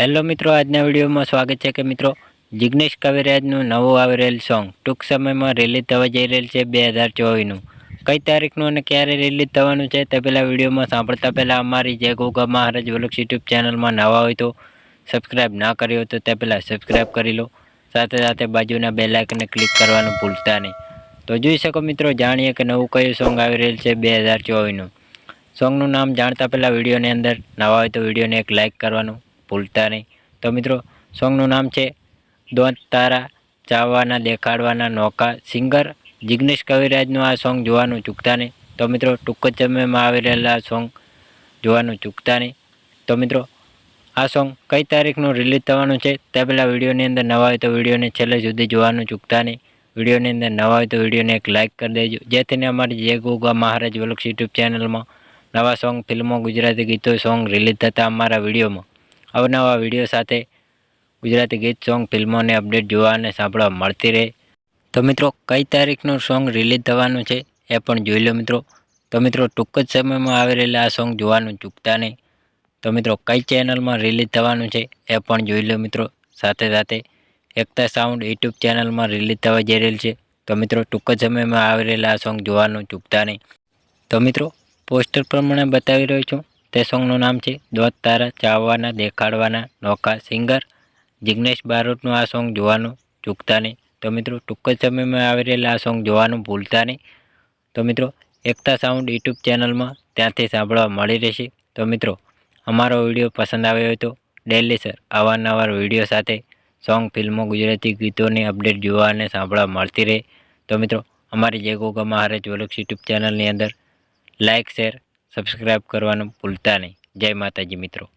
Hello મિત્રો, આજના વિડીયોમાં સ્વાગત છે કે મિત્રો જિગ્નેશ કવિરાજનું નવું આવી રહેલ સોંગ ટૂંક સમયમાં રિલીઝ થવા જઈ રહેલ છે બે હજાર ચોવીસનું. કઈ તારીખનું અને ક્યારે રિલીઝ થવાનું છે તે પહેલાં વિડીયોમાં સાંભળતા પહેલાં અમારી જે ગોગા મહારાજ વલુક્ષ યુટ્યુબ ચેનલમાં નવા હોય તો સબસ્ક્રાઈબ ના કર્યો તો તે પહેલાં સબસ્ક્રાઈબ કરી લો. સાથે સાથે બાજુના બે લાઇકને ક્લિક કરવાનું ભૂલતા નહીં. તો જોઈ શકો મિત્રો, જાણીએ કે નવું કયું સોંગ આવી રહેલ છે બે હજાર ચોવીસનું. સોંગનું નામ જાણતા પહેલાં વિડીયોની અંદર નવા હોય તો વિડીયોને એક લાઇક કરવાનું. ભૂલતા નહીં. તો મિત્રો સોંગનું નામ છે દોંત તારા ચાવવાના, દેખાડવાના, નોકા સિંગર જિગ્નેશ કવિરાજનું આ સોંગ જોવાનું ચૂકતા નહીં. તો મિત્રો, ટૂંક જ સમયમાં આવી રહેલા સોંગ જોવાનું ચૂકતા નહીં. તો મિત્રો, આ સોંગ કઈ તારીખનું રિલીઝ થવાનું છે તે પહેલાં વિડીયોની અંદર નવા હોય તો વિડીયોને છેલ્લે સુધી જોવાનું ચૂકતા નહીં. વિડીયોની અંદર નવા હોય તો વિડીયોને એક લાઇક કરી દેજો. જેથીને અમારી જે ગોગા મહારાજ વલક્ષ યુટ્યુબ ચેનલમાં નવા સોંગ ફિલ્મો, ગુજરાતી ગીતો સોંગ રિલીઝ થતા અમારા વિડીયોમાં. અવનવા વીડિયો સાથે ગુજરાતી ગીત, સોંગ, ફિલ્મોને અપડેટ જોવા અને સાંભળવા મળતી રહે. તો મિત્રો, કઈ તારીખનું સોંગ રિલીઝ થવાનું છે એ પણ જોઈ લો મિત્રો. તો મિત્રો, ટૂંક જ સમયમાં આવી રહેલા આ સોંગ જોવાનું ચૂકતા નહીં. તો મિત્રો, કઈ ચેનલમાં રિલીઝ થવાનું છે એ પણ જોઈ લો મિત્રો. સાથે સાથે એકતા સાઉન્ડ યુટ્યુબ ચેનલમાં રિલીઝ થવા જઈ રહેલ છે. તો મિત્રો, ટૂંક જ સમયમાં આવી રહેલા આ સોંગ જોવાનું ચૂકતા નહીં. તો મિત્રો પોસ્ટર પ્રમાણે બતાવી રહ્યો છું. તે સોંગનું નામ છે દોત તારા ચાવવાના, દેખાડવાના નોખા સિંગર. જિગ્નેશ બારોટનું આ સોંગ જોવાનું ચૂકતા નહીં. તો મિત્રો, ટૂંક જ સમયમાં આવી રહેલા આ સોંગ જોવાનું ભૂલતા નહીં. તો મિત્રો, એકતા સાઉન્ડ યુટ્યુબ ચેનલમાં ત્યાંથી સાંભળવા મળી રહેશે. તો મિત્રો, અમારો વીડિયો પસંદ આવ્યો હોય તો ડેલી સર અવારનવાર વીડિયો સાથે સોંગ, ફિલ્મો, ગુજરાતી ગીતોની અપડેટ જોવા અને સાંભળવા મળતી રહે. તો મિત્રો, અમારી જય ગોગા મહારાજ વલક્ષ યુટ્યુબ ચેનલની અંદર લાઇક શેર સબસ્ક્રાઈબ કરવાનું ભૂલતા નહીં. જય માતાજી મિત્રો.